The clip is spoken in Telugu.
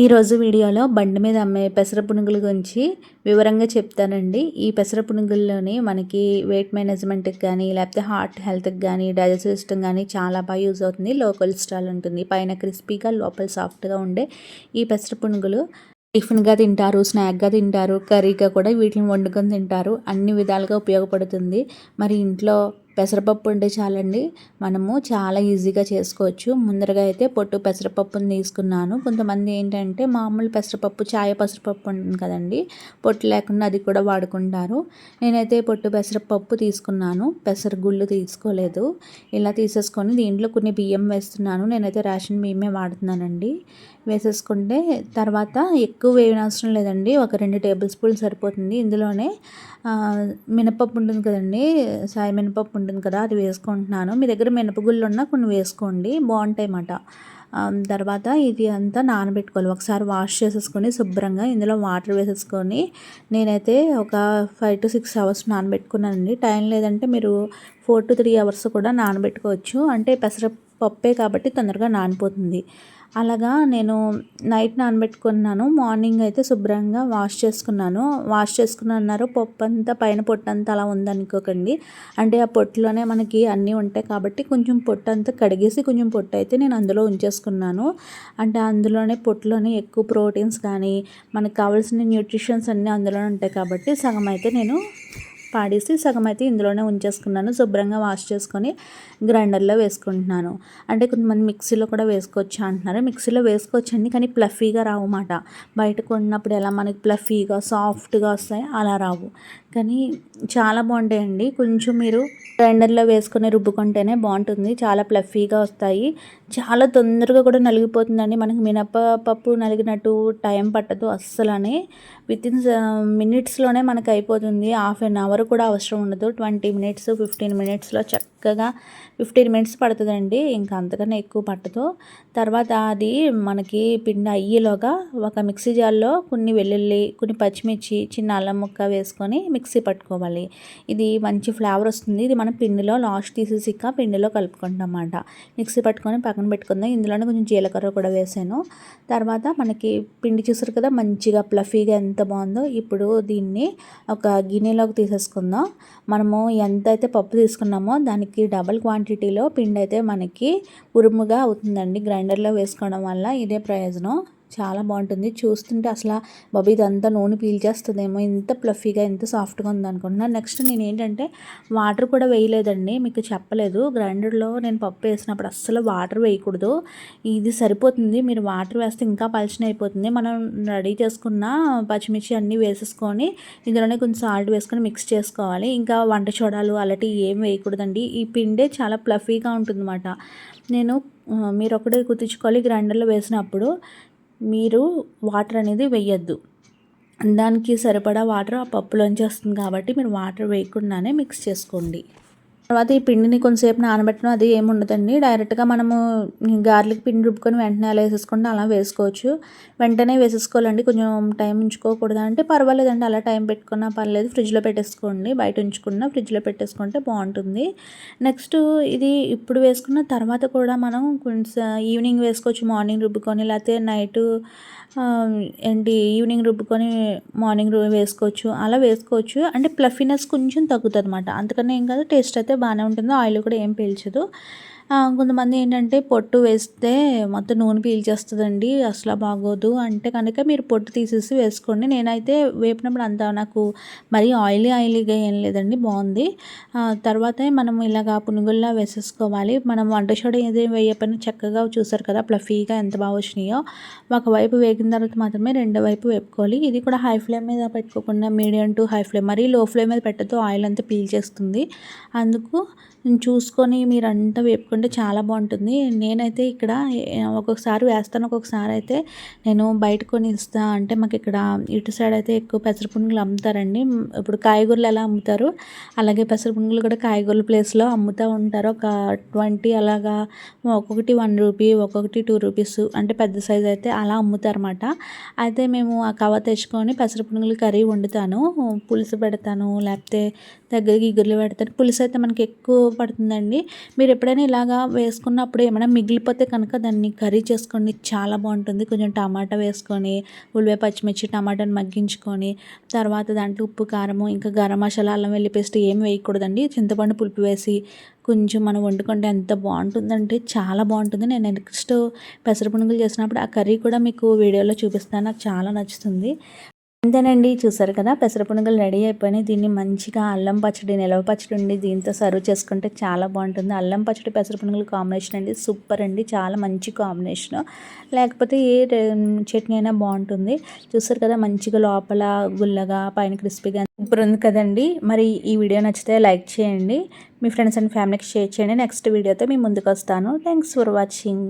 ఈరోజు వీడియోలో బండి మీద అమ్మే పెసర పునుగుల గురించి వివరంగా చెప్తానండి. ఈ పెసర పునుగుల్లోని మనకి వెయిట్ మేనేజ్మెంట్కి కానీ లేకపోతే హార్ట్ హెల్త్కి కానీ డైజెస్టివ్ సిస్టమ్ కానీ చాలా బాగా యూజ్ అవుతుంది. లో కొలెస్ట్రాల్ ఉంటుంది. పైన క్రిస్పీగా లోపల సాఫ్ట్గా ఉండే ఈ పెసర పునుగులు టిఫిన్గా తింటారు స్నాక్గా తింటారు కర్రీగా కూడా వీటిని వండుకొని తింటారు. అన్ని విధాలుగా ఉపయోగపడుతుంది. మరి ఇంట్లో పెసరపప్పు ఉంటే చాలండి. మనము చాలా ఈజీగా చేసుకోవచ్చు. ముందరగా అయితే పొట్టు పెసరపప్పుని తీసుకున్నాను. కొంతమంది ఏంటంటే మామూలు పెసరపప్పు చాయ పెసరపప్పు ఉంటుంది కదండి. పొట్టు లేకుండా అది కూడా వాడుకుంటారు. నేనైతే పొట్టు పెసరపప్పు తీసుకున్నాను. పెసర గుళ్ళు తీసుకోలేదు. ఇలా తీసేసుకొని దీంట్లో కొన్ని బియ్యం వేస్తున్నాను. నేనైతే రేషన్ బియ్యమే వాడుతున్నానండి. వేసేసుకుంటే తర్వాత ఎక్కువ వేయనవసరం లేదండి. ఒక రెండు టేబుల్ స్పూన్ సరిపోతుంది. ఇందులోనే మినపప్పు ఉంటుంది కదండి. సాయి మినపప్పు ఉంటుంది కదా అది వేసుకుంటున్నాను. మీ దగ్గర మినపగుళ్ళు ఉన్నా కొన్ని వేసుకోండి బాగుంటాయి అన్నమాట తర్వాత ఇది అంతా నానబెట్టుకోవాలి. ఒకసారి వాష్ చేసేసుకొని శుభ్రంగా ఇందులో వాటర్ వేసేసుకొని నేనైతే ఒక ఫైవ్ టు సిక్స్ అవర్స్ నానబెట్టుకున్నానండి. టైం లేదంటే మీరు ఫోర్ టు త్రీ అవర్స్ కూడా నానబెట్టుకోవచ్చు. అంటే పెసర పప్పే కాబట్టి తొందరగా నానిపోతుంది. అలాగా నేను నైట్ నానబెట్టుకున్నాను. మార్నింగ్ అయితే శుభ్రంగా వాష్ చేసుకున్నాను. వాష్ చేసుకున్నారు పప్పు అంతా పైన పొట్టు అంతా అలా ఉందనుకోకండి. అంటే ఆ పొట్టులోనే మనకి అన్నీ ఉంటాయి కాబట్టి కొంచెం పొట్టు అంతా కడిగేసి కొంచెం పొట్టు అయితే నేను అందులో ఉంచేసుకున్నాను. అంటే అందులోనే పొట్టులోనే ఎక్కువ ప్రోటీన్స్ కానీ మనకు కావాల్సిన న్యూట్రిషన్స్ అన్నీ అందులోనే ఉంటాయి కాబట్టి సగం అయితే నేను పాడేసి సగం అయితే ఇందులోనే ఉంచేసుకున్నాను. శుభ్రంగా వాష్ చేసుకొని గ్రైండర్లో వేసుకుంటున్నాను. అంటే కొంతమంది మిక్సీలో కూడా వేసుకోవచ్చు అంటున్నారు. మిక్సీలో వేసుకోవచ్చండి కానీ ప్లఫీగా రావు అన్నమాట బయట కొన్నప్పుడు ఎలా మనకి ప్లఫీగా సాఫ్ట్గా వస్తాయి అలా రావు. కానీ చాలా బాగుంటాయండి. కొంచెం మీరు గ్రైండర్లో వేసుకొని రుబ్బుకుంటేనే బాగుంటుంది. చాలా ప్లఫీగా వస్తాయి. చాలా తొందరగా కూడా నలిగిపోతుందండి. మనకి మినపప్పు నలిగినట్టు టైం పట్టదు అస్సలని. విత్ ఇన్ మినిట్స్లోనే మనకు అయిపోతుంది హాఫ్ అన్ అవర్ కూడా అవసరం ఉండదు. ట్వంటీ మినిట్స్ ఫిఫ్టీన్ మినిట్స్లో చక్కగా ఫిఫ్టీన్ మినిట్స్ పడుతుందండి. ఇంకా అంతకన్నా ఎక్కువ పట్టదు. తర్వాత అది మనకి పిండి అయ్యేలోగా ఒక మిక్సీ జార్లో కొన్ని వెల్లుల్లి కొన్ని పచ్చిమిర్చి చిన్న అల్లం ముక్క వేసుకొని మిక్సీ పట్టుకోవాలి. ఇది మంచి ఫ్లేవర్ వస్తుంది. ఇది మనం పిండిలో లాస్ట్ తీసేసి ఇక పిండిలో కలుపుకుంటాం అన్నమాట మిక్సీ పట్టుకొని పక్కన పెట్టుకుందాం. ఇందులోనే కొంచెం జీలకర్ర కూడా వేసాను. తర్వాత మనకి పిండి చూసారు కదా మంచిగా ప్లఫీగా ఎంత బాగుందో. ఇప్పుడు దీన్ని ఒక గిన్నెలోకి తీసేసుకుందాం. మనము ఎంత అయితే పప్పు తీసుకున్నామో దానికి డబల్ క్వాంటిటీలో పిండి అయితే మనకి ఉరుముగా అవుతుందండి. గ్రైండర్లో వేసుకోవడం వల్ల ఇదే ప్రయోజనం. చాలా బాగుంటుంది. చూస్తుంటే అసలు బాబు ఇదంతా నూనె పీల్చేస్తుందేమో ఇంత ప్లఫీగా ఇంత సాఫ్ట్గా ఉంది అనుకుంటున్నాను నెక్స్ట్ నేను ఏంటంటే వాటర్ కూడా వేయలేదండి మీకు చెప్పలేదు. గ్రైండర్లో నేను పప్పు వేసినప్పుడు అస్సలు వాటర్ వేయకూడదు. ఇది సరిపోతుంది మీరు వాటర్ వేస్తే ఇంకా పలచన అయిపోతుంది. మనం రెడీ చేసుకున్న పచ్చిమిర్చి అన్నీ వేసేసుకొని ఇందులోనే కొంచెం సాల్ట్ వేసుకొని మిక్స్ చేసుకోవాలి. ఇంకా వంట చూడాలు అలాంటివి ఏం వేయకూడదండి. ఈ పిండే చాలా ప్లఫీగా ఉంటుంది నేను మీరు ఒకటే కుట్టించుకోవాలి గ్రైండర్లో వేసినప్పుడు మీరు వాటర్ అనేది వేయద్దు. దానికి సరిపడా వాటర్ ఆ పప్పులోంచి వస్తుంది కాబట్టి మీరు వాటర్ వేయకుండానే మిక్స్ చేసుకోండి. తర్వాత ఈ పిండిని కొంతసేపు నానబెట్టడం అది ఏమి ఉండదండి. డైరెక్ట్గా మనము గార్లిక్ పిండి రుబ్బుకొని వెంటనే అలా వేసేసుకుంటే అలా వేసుకోవచ్చు. వెంటనే వేసేసుకోవాలండి. కొంచెం టైం ఉంచుకోకూడదు. అంటే పర్వాలేదండి. అలా టైం పెట్టుకున్నా పర్లేదు. ఫ్రిడ్జ్లో పెట్టేసుకోండి. బయట ఉంచుకున్న ఫ్రిడ్జ్లో పెట్టేసుకుంటే బాగుంటుంది. నెక్స్ట్ ఇది ఇప్పుడు వేసుకున్న తర్వాత కూడా మనం కొంచెం ఈవినింగ్ వేసుకోవచ్చు. మార్నింగ్ రుబ్బుకొని లేకపోతే నైట్ ఏంటి ఈవినింగ్ రుబ్బుకొని మార్నింగ్ వేసుకోవచ్చు. అలా వేసుకోవచ్చు. అంటే ప్లఫీనెస్ కొంచెం తగ్గుతుంది అనమాట అందుకనే ఏం కాదు. టేస్ట్ అయితే బాగానే ఉంటుంది ఆయిల్ కూడా ఏం పీల్చదు. కొంతమంది ఏంటంటే పొట్టు వేస్తే మొత్తం నూనె పీల్చేస్తుందండి అసలు బాగోదు. అంటే కనుక మీరు పొట్టు తీసేసి వేసుకోండి. నేనైతే వేపినప్పుడు అంత నాకు మరీ ఆయిలీ ఆయిలీగా ఏం లేదండి బాగుంది. తర్వాత మనం ఇలాగా పునుగుల్లా వేసేసుకోవాలి. మనం వంట సోడా ఏది వేయకపోయినా చక్కగా చూసారు కదా ఫ్లఫీగా ఎంత బాగా వచ్చినాయో. ఒకవైపు వేగిన తర్వాత మాత్రమే రెండో వైపు వేపుకోవాలి. ఇది కూడా హై ఫ్లేమ్ మీద పెట్టుకోకుండా మీడియం టు హై ఫ్లేమ్ మరీ లో ఫ్లేమ్ మీద పెట్టద్దు ఆయిల్ అంతా పీల్చేస్తుంది. అందుకు చూసుకొని మీరంతా వేపుకుంటే చాలా బాగుంటుంది. నేనైతే ఇక్కడ ఒక్కొక్కసారి వేస్తాను ఒక్కొక్కసారి అయితే నేను బయట కొని ఇస్తా అంటే మాకు ఇక్కడ ఇటు సైడ్ అయితే ఎక్కువ పెసరపునుగులు అమ్ముతారండి. ఇప్పుడు కాయగూరలు ఎలా అమ్ముతారు? అలాగే పెసరపునుగులు కూడా కాయగూరల ప్లేస్లో అమ్ముతూ ఉంటారు. ఒక ట్వంటీ అలాగా ఒక్కొక్కటి వన్ రూపీ ఒక్కొక్కటి టూ రూపీస్ అంటే పెద్ద సైజ్ అయితే అలా అమ్ముతారన్నమాట. అయితే మేము ఆ కవ తెచ్చుకొని పెసరపునుగులు కర్రీ వండుతాను. పులుసు పెడతాను లేకపోతే దగ్గరికి గిగురులు పెడతాను. పులుసు అయితే మనకి ఎక్కువ ఉపయోగపడుతుందండి. మీరు ఎప్పుడైనా ఇలాగా వేసుకున్నప్పుడు ఏమైనా మిగిలిపోతే కనుక దాన్ని కర్రీ చేసుకోండి. చాలా బాగుంటుంది. కొంచెం టమాటా వేసుకొని ఉల్లిపాయ పచ్చిమిర్చి టమాటాని మగ్గించుకొని తర్వాత దాంట్లో ఉప్పు కారము ఇంకా గరం మసాలా అల్లం వెల్లి పేస్ట్ ఏం వేయకూడదండి. చింతపండు పులుపు వేసి కొంచెం మనం వండుకుంటే ఎంత బాగుంటుందంటే చాలా బాగుంటుంది. నేను నెక్స్ట్ పెసర పునుగులు చేసినప్పుడు ఆ కర్రీ కూడా మీకు వీడియోలో చూపిస్తాను. నాకు చాలా నచ్చుతుంది. అంతేనండి. చూసారు కదా పెసరపునుగులు రెడీ అయిపోయినాయి. దీన్ని మంచిగా అల్లం పచ్చడి నిలవ పచ్చడి ఉండి దీంతో సర్వ్ చేసుకుంటే చాలా బాగుంటుంది. అల్లం పచ్చడి పెసర పునుగులు కాంబినేషన్ అండి. సూపర్ అండి. చాలా మంచి కాంబినేషన్. లేకపోతే ఏ చట్నీ అయినా బాగుంటుంది. చూసారు కదా మంచిగా లోపల గుల్లగా పైన క్రిస్పీగా సూపర్ ఉంది కదండి. మరి ఈ వీడియో నచ్చితే లైక్ చేయండి. మీ ఫ్రెండ్స్ అండ్ ఫ్యామిలీకి షేర్ చేయండి. నెక్స్ట్ వీడియోతో మీ ముందుకు వస్తాను. Thanks for watching.